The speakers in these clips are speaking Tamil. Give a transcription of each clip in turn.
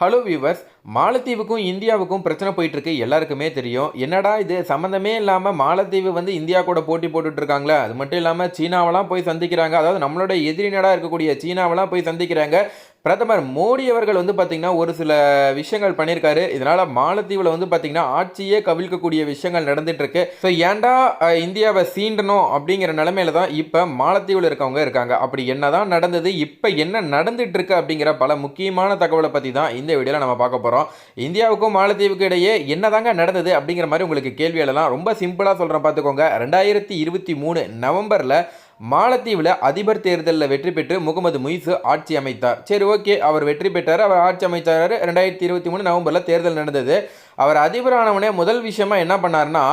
ஹலோ வியூவர்ஸ் மாலத்தீவுக்கும் இந்தியாவுக்கும் பிரச்சனை போயிட்டு இருக்கு எல்லாருக்குமே தெரியும். என்னடா இது? சம்மந்தமே இல்லாமல் மாலத்தீவு வந்து இந்தியா கூட போட்டி போட்டுட்டு இருக்காங்களே அது மட்டும் இல்லாமல் சீனாவெல்லாம் போய் சந்திக்கிறாங்க. அதாவது நம்மளோட எதிரினடாக இருக்கக்கூடிய சீனாவெல்லாம் போய் சந்திக்கிறாங்க. பிரதமர் மோடி அவர்கள் வந்து பார்த்திங்கன்னா ஒரு சில விஷயங்கள் பண்ணியிருக்காரு. இதனால் மாலத்தீவில் வந்து பார்த்திங்கன்னா ஆட்சியே கவிழ்க்கக்கூடிய விஷயங்கள் நடந்துகிட்ருக்கு ஸோ ஏன்டா இந்தியாவை சீண்டணும் அப்படிங்கிற நிலமையில தான் இப்போ மாலத்தீவில் இருக்கவங்க இருக்காங்க. அப்படி என்ன தான் நடந்தது இப்போ என்ன நடந்துகிட்ருக்கு அப்படிங்கிற பல முக்கியமான தகவலை பற்றி தான் இந்த வீடியோவில் நம்ம பார்க்க போகிறோம் இந்தியாவுக்கும் மாலத்தீவுக்கும் இடையே என்னதாங்க நடந்தது அப்படிங்கிற மாதிரி உங்களுக்கு கேள்வி எழலாம் ரொம்ப சிம்பிளாக சொல்கிறேன் பார்த்துக்கோங்க. ரெண்டாயிரத்தி இருபத்தி மூணு நவம்பரில் மாலத்தீவில் அதிபர் தேர்தலில் வெற்றி பெற்று முகமது முயிசு ஆட்சி அமைத்தார். சரி ஓகே அவர் வெற்றி பெற்றார். அவர் ஆட்சி அமைச்சார். ரெண்டாயிரத்தி இருபத்தி மூணு நவம்பரில் தேர்தல் நடந்தது. அவர் அதிபரானவனே முதல் விஷயமா என்ன பண்ணாருன்னா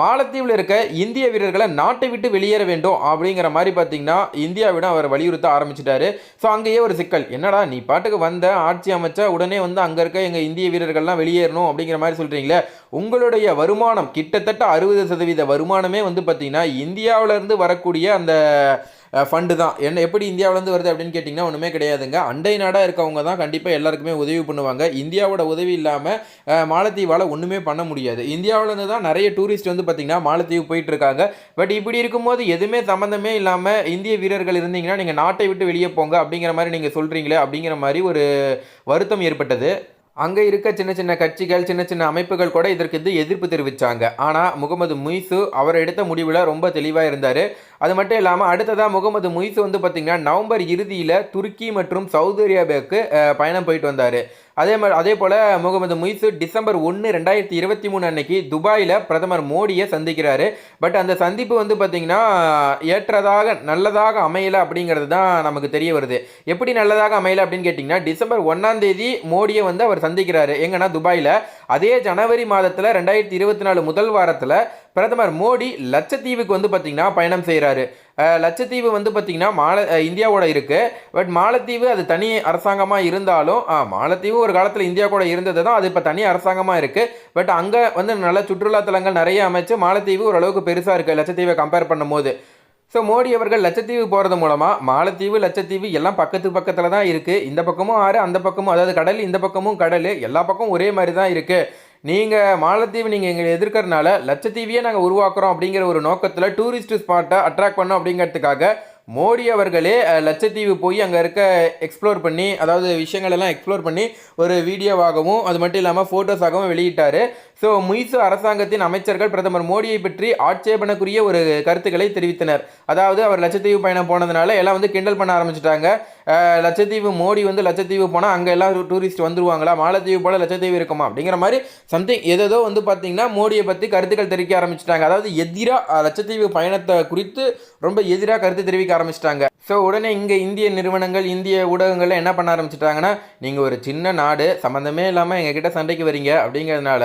மாலத்தீவில் இருக்க இந்திய வீரர்களை நாட்டை விட்டு வெளியேற வேண்டும் அப்படிங்கிற மாதிரி பார்த்தீங்கன்னா இந்தியாவிடம் அவர் வலியுறுத்த ஆரம்பிச்சிட்டாரு. ஸோ அங்கேயே ஒரு சிக்கல். என்னடா நீ பாட்டுக்கு வந்த ஆட்சி அமைச்சா உடனே வந்து அங்கே இருக்க எங்கள் இந்திய வீரர்கள்லாம் வெளியேறணும் அப்படிங்கிற மாதிரி சொல்கிறீங்களே உங்களுடைய வருமானம் கிட்டத்தட்ட அறுபது சதவீத வருமானமே வந்து பார்த்தீங்கன்னா இந்தியாவிலேருந்து வரக்கூடிய அந்த ஃபண்டு தான். என்ன எப்படி இந்தியாவிலேருந்து வருது அப்படின்னு கேட்டிங்கன்னா ஒன்றுமே கிடையாதுங்க. அண்டை நாடாக இருக்கவங்க தான் கண்டிப்பாக எல்லாருக்குமே உதவி பண்ணுவாங்க. இந்தியாவோட உதவி இல்லாமல் மாலத்தீவால் ஒன்றுமே பண்ண முடியாது. இந்தியாவிலேருந்து தான் நிறைய டூரிஸ்ட் வந்து பார்த்திங்கன்னா மாலத்தீவு போயிட்டுருக்காங்க பட் இப்படி இருக்கும்போது எதுவுமே சம்மந்தமே இல்லாமல் இந்திய வீரர்கள் இருந்தீங்கன்னா நீங்கள் நாட்டை விட்டு வெளியே போங்க அப்படிங்கிற மாதிரி நீங்கள் சொல்கிறீங்களே அப்படிங்கிற மாதிரி ஒரு வருத்தம் ஏற்பட்டது. அங்கே இருக்க சின்ன சின்ன கட்சிகள் சின்ன சின்ன அமைப்புகள் கூட இதற்கு இது எதிர்ப்பு தெரிவித்தாங்க ஆனால் முகமது முய்சு அவர் எடுத்த முடிவில் ரொம்ப தெளிவாக இருந்தார். அது மட்டும் இல்லாமல் அடுத்ததாக முகமது முய்சு வந்து பார்த்திங்கன்னா நவம்பர் இறுதியில் துருக்கி மற்றும் சவுதி அரேபியாவுக்கு பயணம் போயிட்டு வந்தார். அதே மாதிரி அதே போல் முகமது முய்சு டிசம்பர் ஒன்று ரெண்டாயிரத்தி இருபத்தி மூணு அன்னைக்கு துபாயில் பிரதமர் மோடியை சந்திக்கிறாரு. பட் அந்த சந்திப்பு வந்து பார்த்திங்கன்னா ஏற்றதாக நல்லதாக அமையலை அப்படிங்கிறது தான் நமக்கு தெரிய வருது. எப்படி நல்லதாக அமையலை அப்படின்னு கேட்டிங்கன்னா டிசம்பர் ஒன்றாம் தேதி மோடியை வந்து அவர் சந்திக்கிறாரு. எங்கன்னா துபாயில். அதே ஜனவரி மாதத்தில் ரெண்டாயிரத்தி இருபத்தி நாலு முதல் வாரத்தில் பிரதமர் மோடி லட்சத்தீவுக்கு வந்து பார்த்திங்கன்னா பயணம் செய்கிறாரு லட்சத்தீவு வந்து பார்த்திங்கன்னா மால இந்தியாவோட இருக்குது பட் மாலத்தீவு அது தனி அரசாங்கமாக இருந்தாலும் மாலத்தீவு ஒரு காலத்தில் இந்தியா கூட இருந்தது தான் அது இப்போ தனி அரசாங்கமாக இருக்குது பட் அங்கே வந்து நல்ல சுற்றுலாத்தலங்கள் நிறைய அமைச்சு மாலத்தீவு ஓரளவுக்கு பெருசாக இருக்குது லட்சத்தீவை கம்பேர் பண்ணும்போது. ஸோ மோடி அவர்கள் லட்சத்தீவு போகிறது மூலமாக மாலத்தீவு லட்சத்தீவு எல்லாம் பக்கத்து பக்கத்தில் தான் இருக்குது இந்த பக்கமும் ஆறு அந்த பக்கமும் அதாவது கடல் இந்த பக்கமும் கடல் எல்லா பக்கமும் ஒரே மாதிரி தான் இருக்குது நீங்கள் மாலத்தீவு நீங்கள் எங்களை எதிர்க்கறனால லட்சத்தீவையே நாங்கள் உருவாக்குறோம் அப்படிங்கிற ஒரு நோக்கத்தில் டூரிஸ்ட் ஸ்பாட்டை அட்ராக்ட் பண்ணோம் அப்படிங்கிறதுக்காக மோடி அவர்களே லட்சத்தீவு போய் அங்கே இருக்க எக்ஸ்ப்ளோர் பண்ணி அதாவது விஷயங்கள் எல்லாம் எக்ஸ்ப்ளோர் பண்ணி ஒரு வீடியோவாகவும் அது மட்டும் இல்லாமல் ஃபோட்டோஸாகவும் வெளியிட்டார். ஸோ முய்சு அரசாங்கத்தின் அமைச்சர்கள் பிரதமர் மோடியை பற்றி ஆட்சேபனக்குரிய ஒரு கருத்துக்களை தெரிவித்தனர். அதாவது அவர் லட்சத்தீவு பயணம் போனதுனால எல்லாம் வந்து கிண்டல் பண்ண ஆரம்பிச்சிட்டாங்க. லட்சத்தீவு மோடி வந்து லட்சத்தீவு போனால் அங்கே எல்லாம் டூரிஸ்ட் வந்துருவாங்களா? மாலத்தீவு போல் லட்சத்தீவு இருக்குமா? அப்படிங்கிற மாதிரி சம்திங் எதோ வந்து பார்த்திங்கன்னா மோடியை பற்றி கருத்துக்கள் தெரிவிக்க ஆரம்பிச்சிட்டாங்க. அதாவது எதிராக லட்சத்தீவு பயணத்தை குறித்து ரொம்ப எதிராக கருத்து தெரிவிக்க ஆரம்பிச்சிட்டாங்க. ஸோ உடனே இங்கே இந்திய நிறுவனங்கள் இந்திய ஊடகங்கள்லாம் என்ன பண்ண ஆரம்பிச்சிட்டாங்கன்னா நீங்கள் ஒரு சின்ன நாடு சம்மந்தமே இல்லாமல் எங்ககிட்ட சண்டைக்கு வரீங்க அப்படிங்கிறதுனால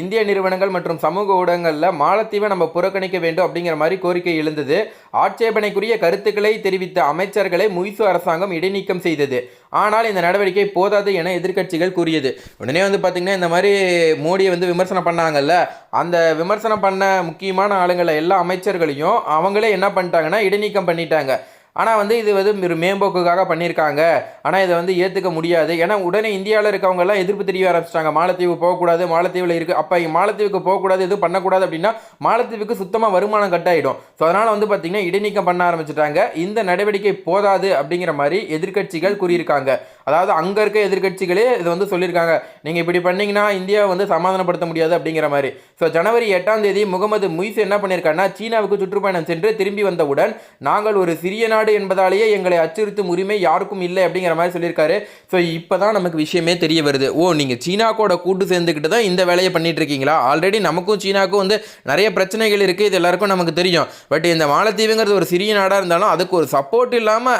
இந்திய நிறுவனங்கள் மற்றும் சமூக ஊடகங்களில் மாலத்தீவை நம்ம புறக்கணிக்க வேண்டும் அப்படிங்கிற மாதிரி கோரிக்கை எழுந்தது. ஆட்சேபனைக்குரிய கருத்துக்களை தெரிவித்த அமைச்சர்களை முய்சு அரசாங்கம் இடைநீக்கம் செய்தது. ஆனால் இந்த நடவடிக்கை போதாது என எதிர்க்கட்சிகள் கூறியது. உடனே வந்து பார்த்திங்கன்னா இந்த மாதிரி மோடியை வந்து விமர்சனம் பண்ணாங்கல்ல அந்த விமர்சனம் பண்ண முக்கியமான ஆளுங்களை எல்லா அமைச்சர்களையும் அவங்களே என்ன பண்ணிட்டாங்கன்னா இடைநீக்கம் பண்ணிட்டாங்க. ஆனால் வந்து இது வந்து ஒரு மேம்போக்குக்காக பண்ணியிருக்காங்க. ஆனால் இதை வந்து ஏற்றுக்க முடியாது. ஏன்னா உடனே இந்தியாவில் இருக்கவங்கெல்லாம் எதிர்ப்பு தெரிய ஆரம்பிச்சிட்டாங்க. மாலத்தீவு போகக்கூடாது மாலத்தீவில் இருக்குது அப்போ மாலத்தீவுக்கு போகக்கூடாது எதுவும் பண்ணக்கூடாது அப்படின்னா மாலத்தீவுக்கு சுத்தமாக வருமானம் கட் ஆகிடும் ஸோ அதனால் வந்து பார்த்திங்கன்னா இடைநீக்கம் பண்ண ஆரம்பிச்சிட்டாங்க. இந்த நடவடிக்கை போதாது அப்படிங்கிற மாதிரி எதிர்க்கட்சிகள் கூறியிருக்காங்க. அதாவது அங்கே இருக்க எதிர்க்கட்சிகளே இது வந்து சொல்லியிருக்காங்க. நீங்கள் இப்படி பண்ணீங்கன்னா இந்தியாவை வந்து சமாதானப்படுத்த முடியாது அப்படிங்கிற மாதிரி. ஸோ ஜனவரி எட்டாம் தேதி முகமது முய்ஸ் என்ன பண்ணியிருக்காருன்னா சீனாவுக்கு சுற்றுப்பயணம் சென்று திரும்பி வந்தவுடன் நாங்கள் ஒரு சிறிய நாடு என்பதாலேயே எங்களை அச்சுறுத்தும் உரிமை யாருக்கும் இல்லை அப்படிங்கிற மாதிரி சொல்லியிருக்காரு. ஸோ இப்போ தான் நமக்கு விஷயமே தெரிய வருது. ஓ நீங்கள் சீனா கூட கூட்டு சேர்ந்துக்கிட்டு தான் இந்த வேலையை பண்ணிட்டு இருக்கீங்களா ஆல்ரெடி நமக்கும் சீனாவுக்கும் வந்து நிறைய பிரச்சனைகள் இருக்குது இது எல்லாருக்கும் நமக்கு தெரியும். பட் இந்த மாலத்தீவுங்கிறது ஒரு சிறிய நாடாக இருந்தாலும் அதுக்கு ஒரு சப்போர்ட் இல்லாமல்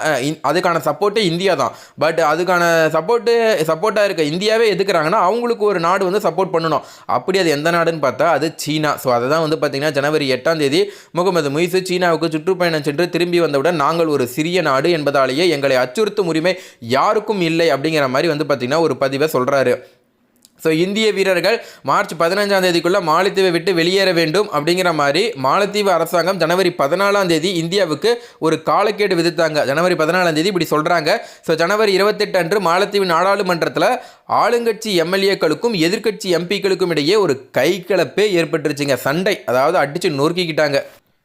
அதுக்கான சப்போர்ட்டே இந்தியா தான். பட் அதுக்கான சப்போர்ட்டு சப்போர்ட்டாக இருக்க இந்தியாவே எதுக்குறாங்கன்னா அவங்களுக்கு ஒரு நாடு வந்து சப்போர்ட் பண்ணணும். அப்படி அது எந்த நாடுன்னு பார்த்தா அது சீனா. ஸோ அதை தான் வந்து பார்த்திங்கன்னா ஜனவரி எட்டாம் தேதி முகமது முய்சு சீனாவுக்கு சுற்றுப்பயணம் சென்று திரும்பி வந்தவுடன் நாங்கள் ஒரு சிறிய நாடு என்பதாலேயே எங்களை அச்சுறுத்தும் உரிமை யாருக்கும் இல்லை அப்படிங்கிற மாதிரி வந்து பார்த்தீங்கன்னா ஒரு பதிவை சொல்கிறாரு ஸோ இந்திய வீரர்கள் மார்ச் பதினஞ்சாம் தேதிக்குள்ளே மாலத்தீவை விட்டு வெளியேற வேண்டும் அப்படிங்கிற மாதிரி மாலத்தீவு அரசாங்கம் ஜனவரி பதினாலாம் தேதி இந்தியாவுக்கு ஒரு காலக்கேடு விதித்தாங்க. ஜனவரி பதினாலாம் தேதி இப்படி சொல்கிறாங்க ஸோ ஜனவரி இருபத்தெட்டு அன்று மாலத்தீவு நாடாளுமன்றத்தில் ஆளுங்கட்சி எம்எல்ஏக்களுக்கும் எதிர்க்கட்சி எம்பிக்களுக்கும் இடையே ஒரு கைகலப்பே ஏற்பட்டுருச்சுங்க. சண்டை அதாவது அடித்து நொறுக்கிக்கிட்டாங்க.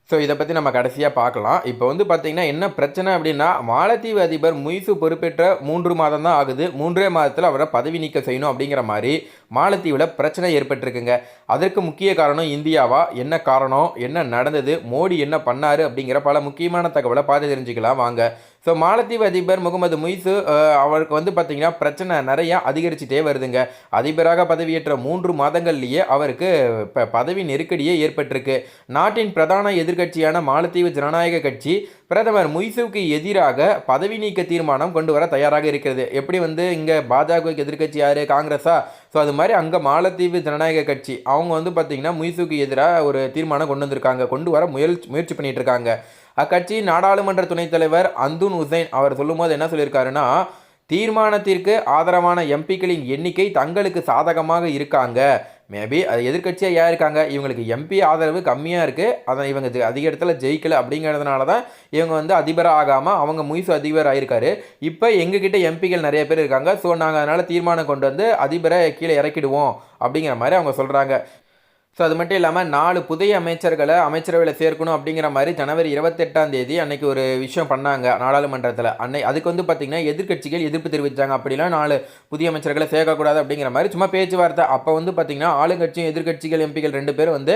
ஸோ இதை பற்றி நம்ம கடைசியாக பார்க்கலாம். இப்போ வந்து பார்த்திங்கன்னா என்ன பிரச்சனை அப்படின்னா மாலத்தீவு அதிபர் முயசு பொறுப்பேற்ற மூன்று மாதம் தான் ஆகுது. மூன்றே மாதத்தில் அவரை பதவி நீக்கம் செய்யணும் அப்படிங்கிற மாதிரி மாலத்தீவில் பிரச்சனை ஏற்பட்டிருக்குங்க. அதற்கு முக்கிய காரணம் இந்தியாவா? என்ன காரணம்? என்ன நடந்தது? மோடி என்ன பண்ணார்? அப்படிங்கிற பல முக்கியமான தகவலை பார்த்து தெரிஞ்சுக்கலாம். வாங்க. ஸோ மாலத்தீவு அதிபர் முகமது முய்சு அவருக்கு வந்து பார்த்திங்கன்னா பிரச்சனை நிறையா அதிகரிச்சுட்டே வருதுங்க. அதிபராக பதவியேற்ற மூன்று மாதங்கள்லேயே அவருக்கு இப்போ பதவி நெருக்கடியே ஏற்பட்டிருக்கு. நாட்டின் பிரதான எதிர்க்கட்சியான மாலத்தீவு ஜனநாயக கட்சி பிரதமர் முய்சுவுக்கு எதிராக பதவி நீக்க தீர்மானம் கொண்டு வர தயாராக இருக்கிறது. எப்படி வந்து இங்கே பாஜகவுக்கு எதிர்க்கட்சி யார்? காங்கிரஸா? ஸோ அது மாதிரி அங்கே மாலத்தீவு ஜனநாயக கட்சி அவங்க வந்து பார்த்திங்கன்னா முய்சுவுக்கு எதிராக ஒரு தீர்மானம் கொண்டு வந்திருக்காங்க. கொண்டு வர முயற்சி முயற்சி பண்ணிகிட்டு இருக்காங்க. அக்கட்சி நாடாளுமன்ற துணைத் தலைவர் அந்துன் உசைன் அவர் சொல்லும்போது என்ன சொல்லியிருக்காருன்னா தீர்மானத்திற்கு ஆதரவான எம்பிக்களின் எண்ணிக்கை தங்களுக்கு சாதகமாக இருக்காங்க. மேபி அது எதிர்க்கட்சியாக ஏன் இருக்காங்க? இவங்களுக்கு எம்பி ஆதரவு கம்மியாக இருக்குது அதை இவங்க ஜெ- அதிக இடத்துல ஜெயிக்கல அப்படிங்கிறதுனால தான் இவங்க வந்து அதிபராக ஆகாமல் அவங்க முயசு அதிபர் ஆயிருக்காரு. இப்போ எங்ககிட்ட எம்பிகள் நிறைய பேர் இருக்காங்க. ஸோ நாங்கள் அதனால் தீர்மானம் கொண்டு வந்து அதிபரை கீழே இறக்கிடுவோம் அப்படிங்கிற மாதிரி அவங்க சொல்கிறாங்க ஸோ அது மட்டும் இல்லாமல் நாலு புதிய அமைச்சர்களை அமைச்சரவையில் சேர்க்கணும் அப்படிங்கிற மாதிரி ஜனவரி இருபத்தெட்டாம் தேதி அன்னைக்கு ஒரு விஷயம் பண்ணாங்க நாடாளுமன்றத்தில். அன்னை அதுக்கு வந்து பார்த்திங்கன்னா எதிர்க்கட்சிகள் எதிர்ப்பு தெரிவித்தாங்க அப்படிலாம் நாலு புதிய அமைச்சர்களை சேர்க்கக்கூடாது அப்படிங்கிற மாதிரி சும்மா பேச்சுவார்த்தை. அப்போ வந்து பார்த்திங்கன்னா ஆளுங்கட்சியும் எதிர்க்கட்சிகள் எம்பிகள் ரெண்டு பேரும் வந்து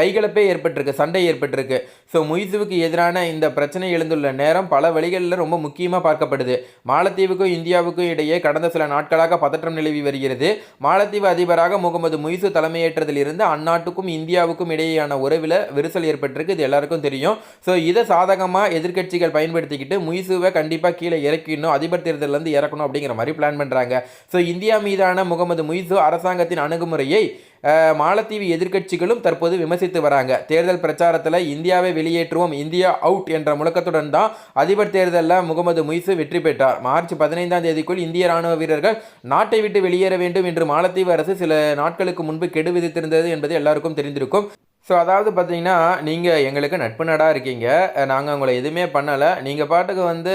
கைகலப்பே ஏற்பட்டிருக்கு சண்டை ஏற்பட்டிருக்கு. ஸோ முய்சுவுக்கு எதிரான இந்த பிரச்சனை எழுந்துள்ள நேரம் பல வழிகளில் ரொம்ப முக்கியமாக பார்க்கப்படுது. மாலத்தீவுக்கும் இந்தியாவுக்கும் இடையே கடந்த சில நாட்களாக பதற்றம் நிலவி வருகிறது. மாலத்தீவு அதிபராக முகமது முய்சு தலைமையேற்றதிலிருந்து அந்நாட்டுக்கும் இந்தியாவுக்கும் இடையேயான உறவில் விரிசல் ஏற்பட்டிருக்கு. இது எல்லாருக்கும் தெரியும். ஸோ இதை சாதகமாக எதிர்க்கட்சிகள் பயன்படுத்திக்கிட்டு முயசுவை கண்டிப்பாக கீழே இறக்கணும் அதிபர் தேர்தலேருந்து இறக்கணும் அப்படிங்கிற மாதிரி பிளான் பண்ணுறாங்க ஸோ இந்தியா மீதான முகமது முயசு அரசாங்கத்தின் அணுகுமுறையை மாலத்தீவு எதிர்க்கட்சிகளும் தற்போது விமர்சித்து வராங்க. தேர்தல் பிரச்சாரத்தில் இந்தியாவை வெளியேற்றுவோம் இந்தியா அவுட் என்ற முழக்கத்துடன் தான் அதிபர் தேர்தலில் முகமது முய்சு வெற்றி பெற்றார். மார்ச் பதினைந்தாம் தேதிக்குள் இந்திய ராணுவ வீரர்கள் நாட்டை விட்டு வெளியேற வேண்டும் என்று மாலத்தீவு அரசு சில நாட்களுக்கு முன்பு கெடு விதித்திருந்தது என்பது எல்லாருக்கும் தெரிந்திருக்கும். ஸோ அதாவது பார்த்தீங்கன்னா நீங்கள் எங்களுக்கு நட்பு நாடாக இருக்கீங்க. நாங்கள் உங்களை எதுவுமே பண்ணலை. நீங்கள் பாட்டுக்கு வந்து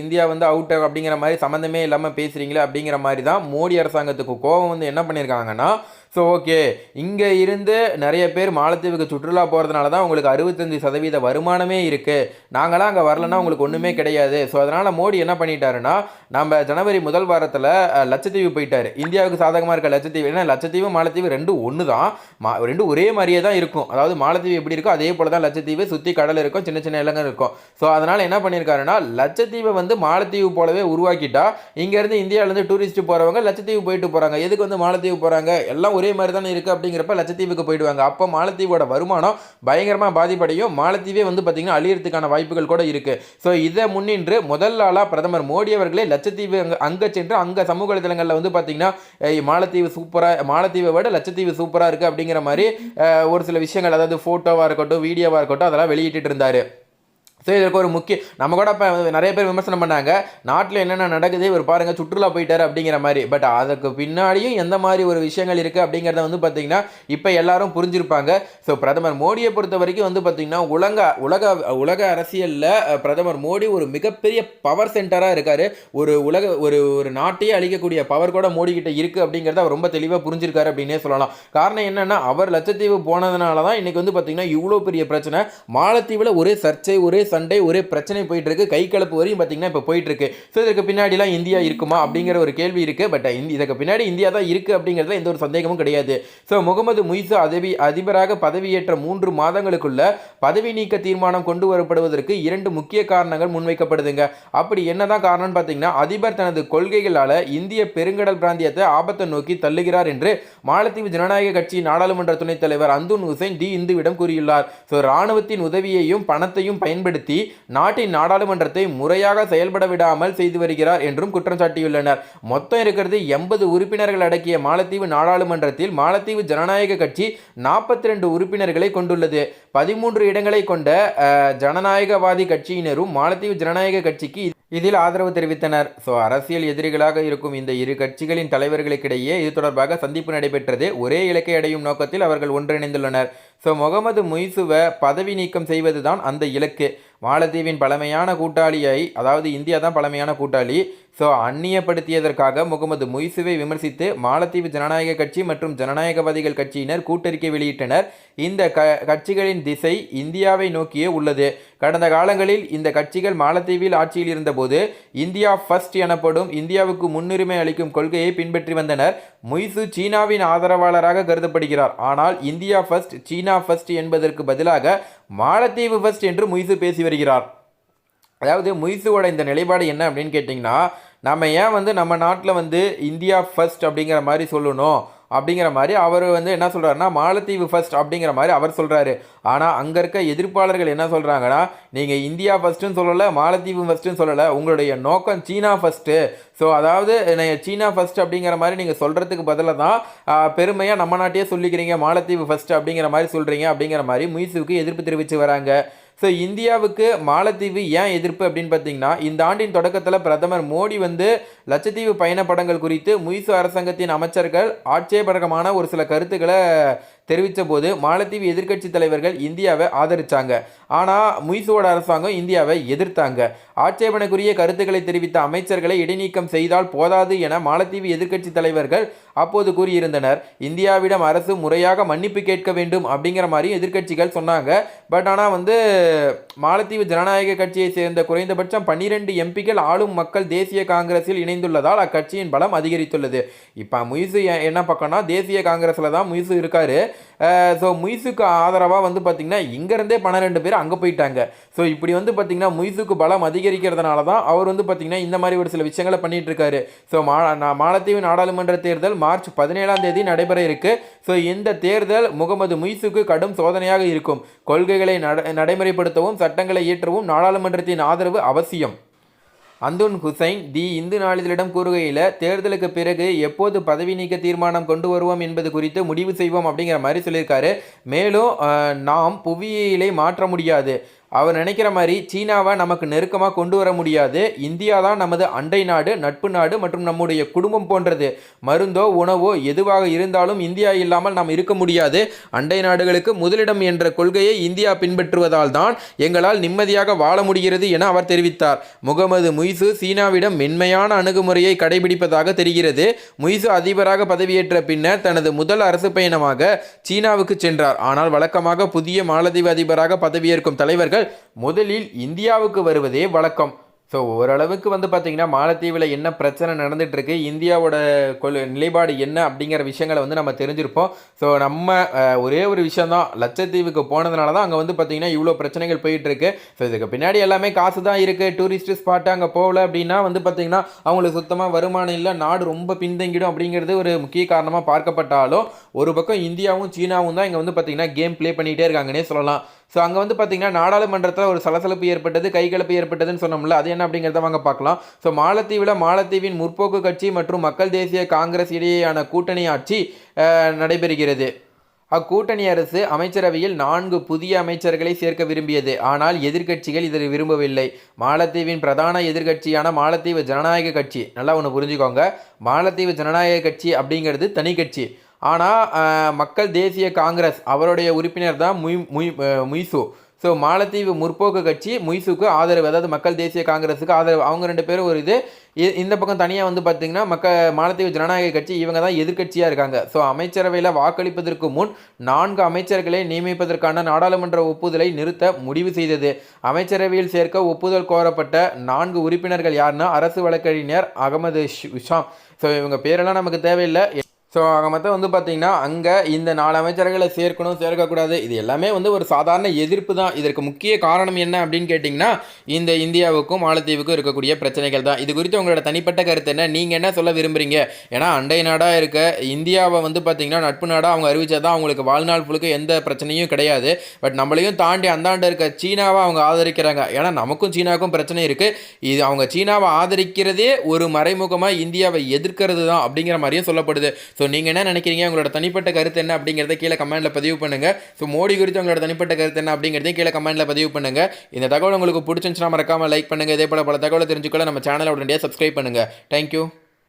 இந்தியா வந்து அவுட் அப்படிங்கிற மாதிரி சம்மந்தமே இல்லாமல் பேசுகிறீங்களே அப்படிங்கிற மாதிரி தான் மோடி அரசாங்கத்துக்கு கோபம் வந்து என்ன பண்ணியிருக்காங்கன்னா ஸோ ஓகே இங்கே இருந்து நிறைய பேர் மாலத்தீவுக்கு சுற்றுலா போகிறதுனால தான் உங்களுக்கு அறுபத்தஞ்சு சதவீத வருமானமே இருக்குது நாங்களாம் அங்கே வரலன்னா உங்களுக்கு ஒன்றுமே கிடையாது. ஸோ அதனால் மோடி என்ன பண்ணிட்டாருன்னா நம்ம ஜனவரி முதல் வாரத்தில் லட்சத்தீவு போயிட்டார். இந்தியாவுக்கு சாதகமாக இருக்க லட்சத்தீவு ஏன்னா லட்சத்தீவு மாலத்தீவு ரெண்டும் ஒன்று தான் மா ரெண்டும் ஒரே மாதிரியே தான் இருக்கும். அதாவது மாலத்தீவு எப்படி இருக்கோ அதே போல் தான் லட்சத்தீவு சுற்றி கடல் இருக்கும் சின்ன சின்ன இடங்கள் இருக்கும். ஸோ அதனால் என்ன பண்ணியிருக்காருன்னா லட்சத்தீவை வந்து மாலத்தீவு போலவே உருவாக்கிட்டா இங்கேருந்து இந்தியாவிலேருந்து டூரிஸ்ட் போகிறவங்க லட்சத்தீவு போயிட்டு போகிறாங்க எதுக்கு வந்து மாலத்தீவு போகிறாங்க எல்லாம் ஒரே மாதிரி தானே இருக்குது அப்படிங்கிறப்ப லட்சத்தீவுக்கு போயிடுவாங்க. அப்போ மாலத்தீவோட வருமானம் பயங்கரமாக பாதிப்படையும். மாலத்தீவே வந்து பார்த்திங்கன்னா அழியறதுக்கான வாய்ப்புகள் கூட இருக்குது ஸோ இதை முன்னின்று முதல் ஆளாக பிரதமர் மோடி அவர்களே லட்சத்தீவு அங்கே அங்கே சென்று அங்கே சமூக வலைதளங்களில் வந்து பார்த்திங்கன்னா மாலத்தீவு சூப்பராக மாலத்தீவை விட லட்சத்தீவு சூப்பராக இருக்குது அப்படிங்கிற மாதிரி ஒரு சில விஷயங்கள் அதாவது ஃபோட்டோவாக இருக்கட்டும் வீடியோவாக இருக்கட்டும் அதெல்லாம் வெளியிட்டு இருந்தார். ஸோ இதற்கு ஒரு முக்கிய நம்ம கூட இப்போ நிறைய பேர் விமர்சனம் பண்ணாங்க. நாட்டில் என்னென்ன நடக்குது இவர் பாருங்கள் சுற்றுலா போயிட்டார் அப்படிங்கிற மாதிரி. பட் அதுக்கு பின்னாடியும் எந்த மாதிரி ஒரு விஷயங்கள் இருக்குது அப்படிங்கிறத வந்து பார்த்தீங்கன்னா இப்போ எல்லாரும் புரிஞ்சிருப்பாங்க. ஸோ பிரதமர் மோடியை பொறுத்த வரைக்கும் வந்து பார்த்தீங்கன்னா உலக உலக உலக அரசியலில் பிரதமர் மோடி ஒரு மிகப்பெரிய பவர் சென்டராக இருக்கார். ஒரு உலக ஒரு ஒரு நாட்டையே அழிக்கக்கூடிய பவர் கூட மோடி இருக்குது அப்படிங்கிறத அவர் ரொம்ப தெளிவாக புரிஞ்சிருக்காரு அப்படின்னே சொல்லலாம். காரணம் என்னென்னா அவர் லட்சத்தீவு போனதுனால தான் இன்றைக்கி வந்து பார்த்தீங்கன்னா இவ்வளோ பெரிய பிரச்சனை. மாலத்தீவில் ஒரே சர்ச்சை ஒரே சண்டை ஒரே பிரச்சனை போயிட்டு இருக்கு கை கலப்பு வரையும் பார்த்தீங்கன்னா இப்போ போயிட்டு இருக்கு ஸோ இதுக்கு பின்னாடிலாம் இந்தியா இருக்குமா அப்படிங்கிற ஒரு கேள்வி இருக்கு. பட் இதுக்கு பின்னாடி இந்தியா தான் இருக்கு அப்படிங்கிறதுல எந்த ஒரு சந்தேகமும் கிடையாது. ஸோ முகமது முய்சு அதிபி அதிபராக பதவியேற்ற மூன்று மாதங்களுக்குள்ள பதவி நீக்க தீர்மானம் கொண்டு வரப்படுவதற்கு இரண்டு முக்கிய காரணங்கள் முன்வைக்கப்படுதுங்க. அப்படி என்னதான் காரணம்னு பார்த்தீங்கன்னா அதிபர் தனது கொள்கைகளால் இந்திய பெருங்கடல் பிராந்தியத்தை ஆபத்தை நோக்கி தள்ளுகிறார் என்று மாலத்தீவு ஜனநாயக கட்சி நாடாளுமன்ற துணைத் தலைவர் அந்துன் ஹுசைன் டி இந்துவிடம் கூறியுள்ளார். ஸோ ராணுவத்தின் உதவியையும் பணத்தையும் பயன்படுத்தி நாட்டின் நாடாளுமன்றத்தை முறையாக செயல்பட விடாமல் செய்து வருகிறார் என்றும் குற்றம் சாட்டியுள்ளனர். மொத்தம் இருக்கிறது எண்பது உறுப்பினர்கள் அடக்கிய மாலத்தீவு நாடாளுமன்றத்தில் மாலத்தீவு ஜனநாயக கட்சி நாற்பத்தி ரெண்டு உறுப்பினர்களை கொண்டுள்ளது. பதிமூன்று இடங்களை கொண்ட ஜனநாயகவாதி கட்சியினரும் மாலத்தீவு ஜனநாயக கட்சிக்கு இதில் ஆதரவு தெரிவித்தனர். ஸோ அரசியல் எதிரிகளாக இருக்கும் இந்த இரு கட்சிகளின் தலைவர்களுக்கிடையே இது தொடர்பாக சந்திப்பு நடைபெற்றது. ஒரே இலக்கை அடையும் நோக்கத்தில் அவர்கள் ஒன்றிணைந்துள்ளனர். ஸோ முகமது முய்சுவை பதவி நீக்கம் செய்வதுதான் அந்த இலக்கு. மாலத்தீவின் பழமையான கூட்டாளியை அதாவது இந்தியா தான் பழமையான கூட்டாளி. ஸோ அந்நியப்படுத்தியதற்காக முகமது முய்சுவை விமர்சித்து மாலத்தீவு ஜனநாயக கட்சி மற்றும் ஜனநாயகவாதிகள் கட்சியினர் கூட்டறிக்கை வெளியிட்டனர். இந்த க கட்சிகளின் திசை இந்தியாவை நோக்கியே உள்ளது. கடந்த காலங்களில் இந்த கட்சிகள் மாலத்தீவில் ஆட்சியில் இருந்தபோது இந்தியா ஃபர்ஸ்ட் எனப்படும் இந்தியாவுக்கு முன்னுரிமை அளிக்கும் கொள்கையை பின்பற்றி வந்தனர். முய்சு சீனாவின் ஆதரவாளராக கருதப்படுகிறார். ஆனால் இந்தியா ஃபர்ஸ்ட் சீனா ஃபர்ஸ்ட் என்பதற்கு பதிலாக மாலத்தீவு ஃபர்ஸ்ட் என்று முய்சு பேசி வருகிறார். அதாவது முய்சுவோட இந்த நிலைப்பாடு என்ன அப்படின்னு கேட்டிங்கன்னா நம்ம ஏன் வந்து நம்ம நாட்டில் வந்து இந்தியா ஃபர்ஸ்ட் அப்படிங்கிற மாதிரி சொல்லணும்? அப்படிங்கிற மாதிரி அவர் வந்து என்ன சொல்கிறாருன்னா மாலத்தீவு ஃபர்ஸ்ட் அப்படிங்கிற மாதிரி அவர் சொல்கிறாரு ஆனால் அங்கே இருக்க எதிர்ப்பாளர்கள் என்ன சொல்கிறாங்கன்னா நீங்கள் இந்தியா ஃபர்ஸ்ட்டுன்னு சொல்லலை மாலத்தீவு ஃபர்ஸ்ட்டுன்னு சொல்லலை உங்களுடைய நோக்கம் சீனா ஃபர்ஸ்ட்டு ஸோ அதாவது சீனா ஃபஸ்ட் அப்படிங்கிற மாதிரி நீங்கள் சொல்கிறதுக்கு பதிலாக தான் பெருமையாக நம்ம நாட்டையே சொல்லிக்கிறீங்க மாலத்தீவு ஃபர்ஸ்ட் அப்படிங்கிற மாதிரி சொல்கிறீங்க அப்படிங்கிற மாதிரி முயசுவுக்கு எதிர்ப்பு தெரிவித்து வராங்க. ஸோ இந்தியாவுக்கு மாலத்தீவு ஏன் எதிர்ப்பு அப்படின்னு பார்த்தீங்கன்னா இந்த ஆண்டின் தொடக்கத்தில் பிரதமர் மோடி வந்து லட்சத்தீவு பயணப்படங்கள் குறித்து முயசு அரசாங்கத்தின் அமைச்சர்கள் ஆட்சேபகரமான ஒரு சில கருத்துக்களை தெரிவித்த போது மாலத்தீவு எதிர்க்கட்சி தலைவர்கள் இந்தியாவை ஆதரித்தாங்க ஆனால் முய்சுவோட அரசாங்கம் இந்தியாவை எதிர்த்தாங்க. ஆட்சேபனைக்குரிய கருத்துக்களை தெரிவித்த அமைச்சர்களை இடைநீக்கம் செய்தால் போதாது என மாலத்தீவு எதிர்க்கட்சி தலைவர்கள் அப்போது கூறியிருந்தனர். இந்தியாவிடம் அரசு முறையாக மன்னிப்பு கேட்க வேண்டும் அப்படிங்கிற மாதிரி எதிர்க்கட்சிகள் சொன்னாங்க. பட் ஆனால் வந்து மாலத்தீவு ஜனநாயக கட்சியை சேர்ந்த குறைந்தபட்சம் பன்னிரெண்டு எம்பிக்கள் ஆளும் மக்கள் தேசிய காங்கிரஸில் இணைந்துள்ளதால் அக்கட்சியின் பலம் அதிகரித்துள்ளது. இப்போ முயசு என்ன பக்கம்னா தேசிய காங்கிரஸில் தான் முயசு இருக்காரு. ஸோ முயசுக்கு ஆதரவாக வந்து பார்த்திங்கன்னா இங்கேருந்தே பன்னிரெண்டு பேர் அங்கே போயிட்டாங்க. ஸோ இப்படி வந்து பார்த்திங்கன்னா முய்சுக்கு பலம் அதிகரிக்கிறதுனால தான் அவர் வந்து பார்த்திங்கன்னா இந்த மாதிரி ஒரு சில விஷயங்களை பண்ணிகிட்ருக்காரு ஸோ மா மாலத்தீவு நாடாளுமன்ற தேர்தல் மார்ச் பதினேழாம் தேதி நடைபெற இருக்குது ஸோ இந்த தேர்தல் முகமது முய்சுக்கு கடும் சோதனையாக இருக்கும். கொள்கைகளை நட நடைமுறைப்படுத்தவும் சட்டங்களை இயற்றவும் நாடாளுமன்றத்தின் ஆதரவு அவசியம். அந்துன் ஹுசைன் தி இந்து நாளிதழிடம் கூறுகையில் தேர்தலுக்கு பிறகு எப்போது பதவி நீக்க தீர்மானம் கொண்டு வருவோம் என்பது குறித்து முடிவு செய்வோம் அப்படிங்கிற மாதிரி சொல்லியிருக்காரு. மேலும் நாம் புவியியலை மாற்ற முடியாது. அவர் நினைக்கிற மாதிரி சீனாவை நமக்கு நெருக்கமாக கொண்டு வர முடியாது. இந்தியா தான் நமது அண்டை நாடு நட்பு நாடு மற்றும் நம்முடைய குடும்பம் போன்றது. மருந்தோ உணவோ எதுவாக இருந்தாலும் இந்தியா இல்லாமல் நாம் இருக்க முடியாது. அண்டை நாடுகளுக்கு முதலிடம் என்ற கொள்கையை இந்தியா பின்பற்றுவதால் தான் எங்களால் நிம்மதியாக வாழ முடிகிறது என அவர் தெரிவித்தார். முகமது முய்சு சீனாவிடம் மென்மையான அணுகுமுறையை கடைபிடிப்பதாக தெரிகிறது. முய்சு அதிபராக பதவியேற்ற பின்னர் தனது முதல் அரசு பயணமாக சீனாவுக்கு சென்றார். ஆனால் வழக்கமாக புதிய மாலத்தீவு அதிபராக பதவியேற்கும் தலைவர்கள் முதலில் இந்தியாவுக்கு வருவதே வழக்கம். ஸோ ஓரளவுக்கு வந்து பார்த்தீங்கன்னா மாலத்தீவில் என்ன பிரச்சனை நடந்துகிட்ருக்கு இந்தியாவோட கொள் நிலைப்பாடு என்ன அப்படிங்கிற விஷயங்களை வந்து நம்ம தெரிஞ்சிருப்போம். ஸோ நம்ம ஒரே ஒரு விஷயந்தான் லட்சத்தீவுக்கு போனதுனால தான் அங்கே வந்து பார்த்திங்கன்னா இவ்வளோ பிரச்சனைகள் போயிட்டுருக்கு. ஸோ இதுக்கு பின்னாடி எல்லாமே காசு தான் இருக்குது டூரிஸ்ட் ஸ்பாட்டு அங்கே போகல அப்படின்னா வந்து பார்த்திங்கன்னா அவங்களுக்கு சுத்தமாக வருமானம் இல்லை நாடு ரொம்ப பின்தங்கிடும் அப்படிங்கிறது ஒரு முக்கிய காரணமாக பார்க்கப்பட்டாலும் ஒரு பக்கம் இந்தியாவும் சீனாவும் தான் இங்கே வந்து பார்த்திங்கன்னா கேம் ப்ளே பண்ணிகிட்டே இருக்காங்கன்னே சொல்லலாம். ஸோ அங்கே வந்து பார்த்தீங்கன்னா நாடாளுமன்றத்தில் ஒரு சலசலப்பு ஏற்பட்டது கைகலப்பு ஏற்பட்டதுன்னு சொன்னோம்ல அது என்ன அப்படிங்கிறத வாங்க பார்க்கலாம் ஸோ மாலத்தீவில் மாலத்தீவின் முற்போக்கு கட்சி மற்றும் மக்கள் தேசிய காங்கிரஸ் இடையேயான கூட்டணி ஆட்சி நடைபெறுகிறது. அக்கூட்டணி அரசு அமைச்சரவையில் நான்கு புதிய அமைச்சர்களை சேர்க்க விரும்பியது. ஆனால் எதிர்க்கட்சிகள் இதை விரும்பவில்லை. மாலத்தீவின் பிரதான எதிர்க்கட்சியான மாலத்தீவு ஜனநாயக கட்சி. நல்லா ஒன்று புரிஞ்சுக்கோங்க. மாலத்தீவு ஜனநாயக கட்சி அப்படிங்கிறது தனி கட்சி. ஆனால் மக்கள் தேசிய காங்கிரஸ் அவருடைய உறுப்பினர் தான் முய் முய் முய்சோ முய்சு. ஸோ மாலத்தீவு முற்போக்கு கட்சி முய்சுக்கு ஆதரவு அதாவது மக்கள் தேசிய காங்கிரஸுக்கு ஆதரவு. அவங்க ரெண்டு பேரும் ஒரு இது. இந்த பக்கம் தனியாக வந்து பார்த்திங்கன்னா மக்க மாலத்தீவு ஜனநாயக கட்சி இவங்க தான் எதிர்க்கட்சியாக இருக்காங்க. ஸோ அமைச்சரவையில் வாக்களிப்பதற்கு முன் நான்கு அமைச்சர்களை நியமிப்பதற்கான நாடாளுமன்ற ஒப்புதலை நிறுத்த முடிவு செய்தது. அமைச்சரவையில் சேர்க்க ஒப்புதல் கோரப்பட்ட நான்கு உறுப்பினர்கள் யாருன்னா அரசு வழக்கறிஞர் அகமது ஷாம். ஸோ இவங்க பேரெல்லாம் நமக்கு தேவையில்லை. ஸோ ஆக மொத்தம் வந்து பார்த்திங்கன்னா அங்கே இந்த நாலு அமைச்சர்களை சேர்க்கணும் சேர்க்கக்கூடாது. இது எல்லாமே வந்து ஒரு சாதாரண எதிர்ப்பு தான். இதற்கு முக்கிய காரணம் என்ன அப்படின்னு கேட்டிங்கன்னா இந்த இந்தியாவுக்கும் மாலத்தீவுக்கும் இருக்கக்கூடிய பிரச்சனைகள் தான். இது குறித்து உங்களோட தனிப்பட்ட கருத்து என்ன? நீங்கள் என்ன சொல்ல விரும்புகிறீங்க ஏன்னா அண்டை நாடாக இருக்க இந்தியாவை வந்து பார்த்திங்கன்னா நட்பு நாடாக அவங்க அறிவித்தா தான். அவங்களுக்கு வாழ்நாள் முழுக்க எந்த பிரச்சனையும் கிடையாது. பட் நம்மளையும் தாண்டி அந்தாண்ட இருக்க சீனாவை அவங்க ஆதரிக்கிறாங்க. ஏன்னா நமக்கும் சீனாவுக்கும் பிரச்சனை இருக்குது இது அவங்க சீனாவை ஆதரிக்கிறதே ஒரு மறைமுகமாக இந்தியாவை எதிர்க்கிறது தான் அப்படிங்கிற மாதிரியும் சொல்லப்படுது. ஸோ ஸோ நீங்கள் என்ன நினைக்கிறீங்க? உங்களோட தனிப்பட்ட கருத்து என்ன அப்படிங்கிறத கீழே கமெண்ட்டில் பதிவு பண்ணுங்கள் ஸோ மோடி குறித்து உங்களோட தனிப்பட்ட கருத்து என்ன அப்படிங்கிறதையும் கீழே கமெண்ட்டில் பதிவு பண்ணுங்கள் இந்த தகவல் உங்களுக்கு பிடிச்சிருந்துச்சுன்னா மறக்காமல் லைக் பண்ணுங்கள் இதே போல் பல தகவலை தெரிஞ்சுக்கொள்ள நம்ம சேனலை உடனடியாக சப்ஸ்கிரைப் பண்ணுங்கள் தேங்க்யூ